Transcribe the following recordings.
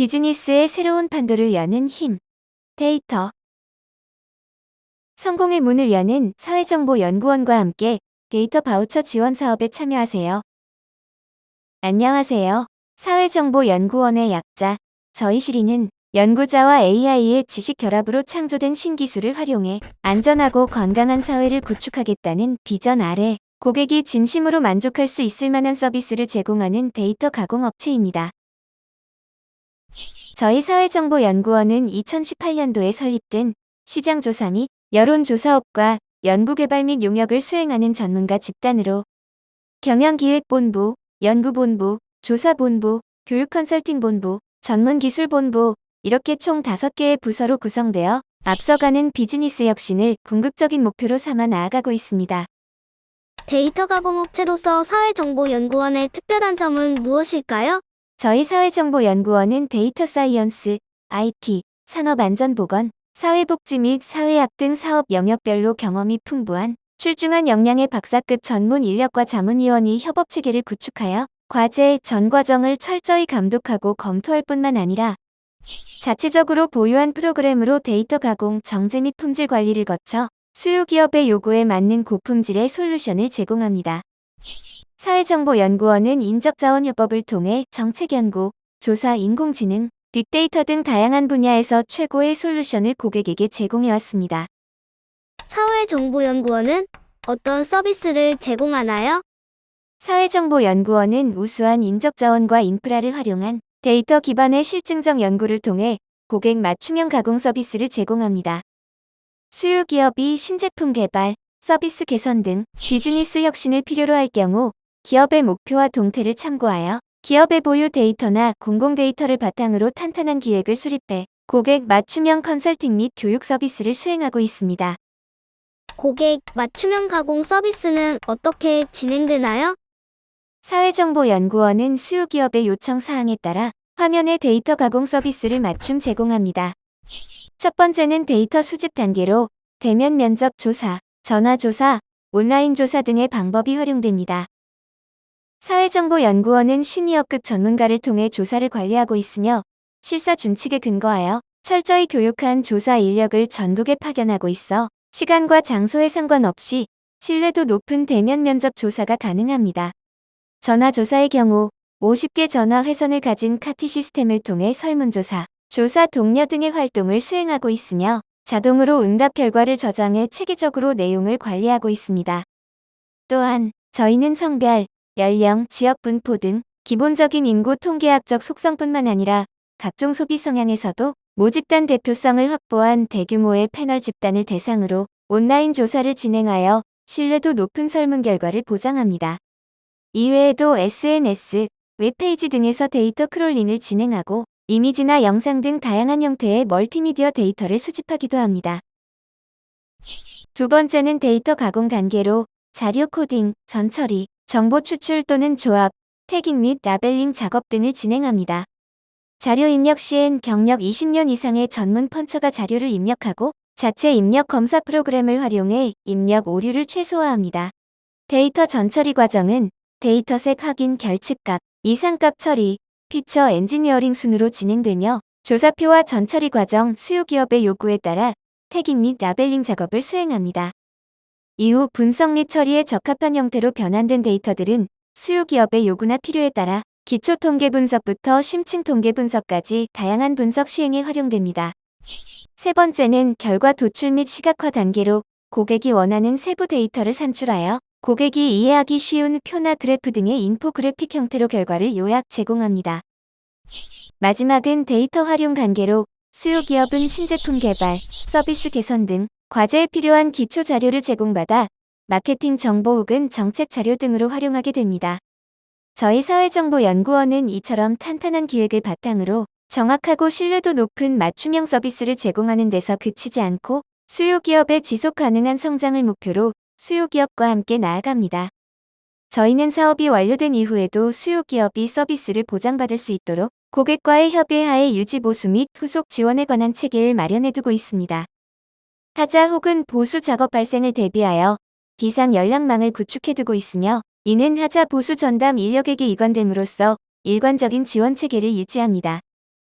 비즈니스의 새로운 판도를 여는 힘. 데이터. 성공의 문을 여는 사회정보연구원과 함께 데이터 바우처 지원 사업에 참여하세요. 안녕하세요. 사회정보연구원의 약자, 저희 시리는 연구자와 AI의 지식 결합으로 창조된 신기술을 활용해 안전하고 건강한 사회를 구축하겠다는 비전 아래 고객이 진심으로 만족할 수 있을 만한 서비스를 제공하는 데이터 가공업체입니다. 저희 사회정보연구원은 2018년도에 설립된 시장조사 및 여론조사업과 연구개발 및 용역을 수행하는 전문가 집단으로 경영기획본부, 연구본부, 조사본부, 교육컨설팅본부, 전문기술본부 이렇게 총 5개의 부서로 구성되어 앞서가는 비즈니스 혁신을 궁극적인 목표로 삼아 나아가고 있습니다. 데이터 가공업체로서 사회정보연구원의 특별한 점은 무엇일까요? 저희 사회정보연구원은 데이터 사이언스, IT, 산업안전보건, 사회복지 및 사회학 등 사업 영역별로 경험이 풍부한 출중한 역량의 박사급 전문 인력과 자문위원이 협업 체계를 구축하여 과제, 전 과정을 철저히 감독하고 검토할 뿐만 아니라 자체적으로 보유한 프로그램으로 데이터 가공, 정제 및 품질 관리를 거쳐 수요 기업의 요구에 맞는 고품질의 솔루션을 제공합니다. 사회정보연구원은 인적자원협업을 통해 정책연구, 조사, 인공지능, 빅데이터 등 다양한 분야에서 최고의 솔루션을 고객에게 제공해왔습니다. 사회정보연구원은 어떤 서비스를 제공하나요? 사회정보연구원은 우수한 인적자원과 인프라를 활용한 데이터 기반의 실증적 연구를 통해 고객 맞춤형 가공 서비스를 제공합니다. 수요 기업이 신제품 개발, 서비스 개선 등 비즈니스 혁신을 필요로 할 경우 기업의 목표와 동태를 참고하여 기업의 보유 데이터나 공공 데이터를 바탕으로 탄탄한 기획을 수립해 고객 맞춤형 컨설팅 및 교육 서비스를 수행하고 있습니다. 고객 맞춤형 가공 서비스는 어떻게 진행되나요? 사회정보연구원은 수요 기업의 요청 사항에 따라 화면의 데이터 가공 서비스를 맞춤 제공합니다. 첫 번째는 데이터 수집 단계로 대면 면접 조사, 전화 조사, 온라인 조사 등의 방법이 활용됩니다. 사회정보연구원은 시니어급 전문가를 통해 조사를 관리하고 있으며 실사 준칙에 근거하여 철저히 교육한 조사 인력을 전국에 파견하고 있어 시간과 장소에 상관없이 신뢰도 높은 대면 면접 조사가 가능합니다. 전화 조사의 경우 50개 전화 회선을 가진 카티 시스템을 통해 설문조사, 조사 동료 등의 활동을 수행하고 있으며 자동으로 응답 결과를 저장해 체계적으로 내용을 관리하고 있습니다. 또한 저희는 성별, 연령, 지역 분포 등 기본적인 인구 통계학적 속성뿐만 아니라 각종 소비 성향에서도 모집단 대표성을 확보한 대규모의 패널 집단을 대상으로 온라인 조사를 진행하여 신뢰도 높은 설문 결과를 보장합니다. 이외에도 SNS, 웹페이지 등에서 데이터 크롤링을 진행하고 이미지나 영상 등 다양한 형태의 멀티미디어 데이터를 수집하기도 합니다. 두 번째는 데이터 가공 단계로 자료 코딩, 전처리, 정보 추출 또는 조합, 태깅 및 라벨링 작업 등을 진행합니다. 자료 입력 시엔 경력 20년 이상의 전문 펀처가 자료를 입력하고 자체 입력 검사 프로그램을 활용해 입력 오류를 최소화합니다. 데이터 전처리 과정은 데이터색 확인 결측값, 이상값 처리, 피처 엔지니어링 순으로 진행되며 조사표와 전처리 과정 수요 기업의 요구에 따라 태깅 및 라벨링 작업을 수행합니다. 이후 분석 및 처리에 적합한 형태로 변환된 데이터들은 수요 기업의 요구나 필요에 따라 기초 통계 분석부터 심층 통계 분석까지 다양한 분석 시행에 활용됩니다. 세 번째는 결과 도출 및 시각화 단계로 고객이 원하는 세부 데이터를 산출하여 고객이 이해하기 쉬운 표나 그래프 등의 인포그래픽 형태로 결과를 요약 제공합니다. 마지막은 데이터 활용 단계로 수요 기업은 신제품 개발, 서비스 개선 등 과제에 필요한 기초 자료를 제공받아 마케팅 정보 혹은 정책 자료 등으로 활용하게 됩니다. 저희 사회정보연구원은 이처럼 탄탄한 기획을 바탕으로 정확하고 신뢰도 높은 맞춤형 서비스를 제공하는 데서 그치지 않고 수요 기업의 지속 가능한 성장을 목표로 수요 기업과 함께 나아갑니다. 저희는 사업이 완료된 이후에도 수요 기업이 서비스를 보장받을 수 있도록 고객과의 협의하에 유지 보수 및 후속 지원에 관한 체계를 마련해두고 있습니다. 타자 혹은 보수 작업 발생을 대비하여 비상 연락망을 구축해두고 있으며 이는 하자 보수 전담 인력에게 이관됨으로써 일관적인 지원 체계를 유지합니다.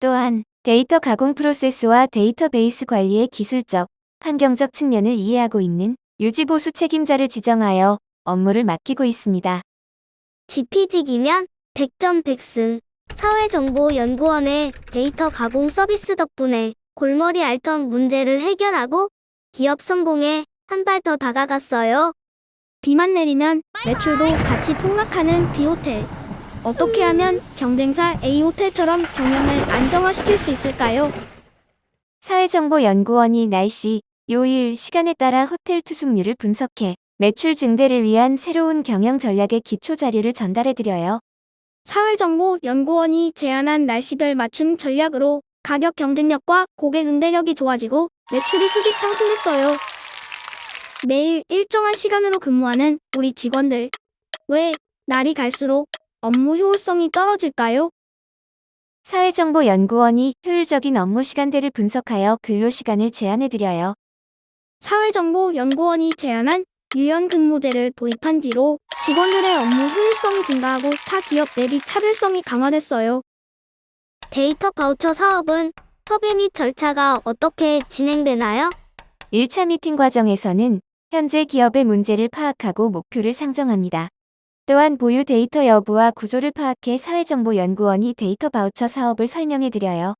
또한 데이터 가공 프로세스와 데이터베이스 관리의 기술적, 환경적 측면을 이해하고 있는 유지보수 책임자를 지정하여 업무를 맡기고 있습니다. 지피직이면 100점 100승. 사회정보연구원의 데이터 가공 서비스 덕분에 골머리 앓던 문제를 해결하고 기업 성공에 한 발 더 다가갔어요. 비만 내리면 매출도 같이 폭락하는 B호텔. 어떻게 하면 경쟁사 A호텔처럼 경영을 안정화시킬 수 있을까요? 사회정보연구원이 날씨, 요일, 시간에 따라 호텔 투숙률을 분석해 매출 증대를 위한 새로운 경영 전략의 기초 자료를 전달해드려요. 사회정보연구원이 제안한 날씨별 맞춤 전략으로 가격 경쟁력과 고객 응대력이 좋아지고 매출이 수직 상승했어요. 매일 일정한 시간으로 근무하는 우리 직원들. 왜 날이 갈수록 업무 효율성이 떨어질까요? 사회정보연구원이 효율적인 업무 시간대를 분석하여 근로시간을 제한해드려요. 사회정보연구원이 제안한 유연 근무제를 도입한 뒤로 직원들의 업무 효율성이 증가하고 타 기업 대비 차별성이 강화됐어요. 데이터 바우처 사업은 협의 및 절차가 어떻게 진행되나요? 1차 미팅 과정에서는 현재 기업의 문제를 파악하고 목표를 상정합니다. 또한 보유 데이터 여부와 구조를 파악해 사회정보연구원이 데이터 바우처 사업을 설명해 드려요.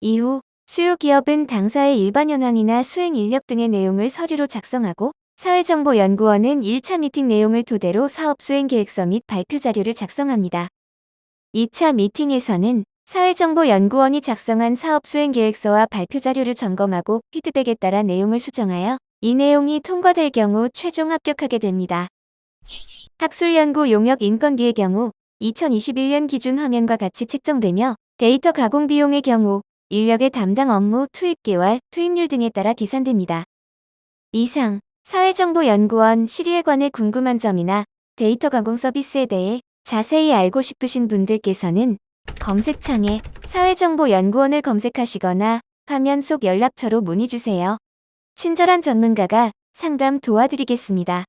이후 수요 기업은 당사의 일반 현황이나 수행 인력 등의 내용을 서류로 작성하고 사회정보연구원은 1차 미팅 내용을 토대로 사업 수행 계획서 및 발표 자료를 작성합니다. 2차 미팅에서는 사회정보연구원이 작성한 사업 수행 계획서와 발표 자료를 점검하고 피드백에 따라 내용을 수정하여 이 내용이 통과될 경우 최종 합격하게 됩니다. 학술연구 용역 인건비의 경우 2021년 기준 화면과 같이 책정되며 데이터 가공 비용의 경우 인력의 담당 업무 투입 개월, 투입률 등에 따라 계산됩니다. 이상 사회정보연구원 시리에 관해 궁금한 점이나 데이터 가공 서비스에 대해 자세히 알고 싶으신 분들께서는 검색창에 사회정보연구원을 검색하시거나 화면 속 연락처로 문의 주세요. 친절한 전문가가 상담 도와드리겠습니다.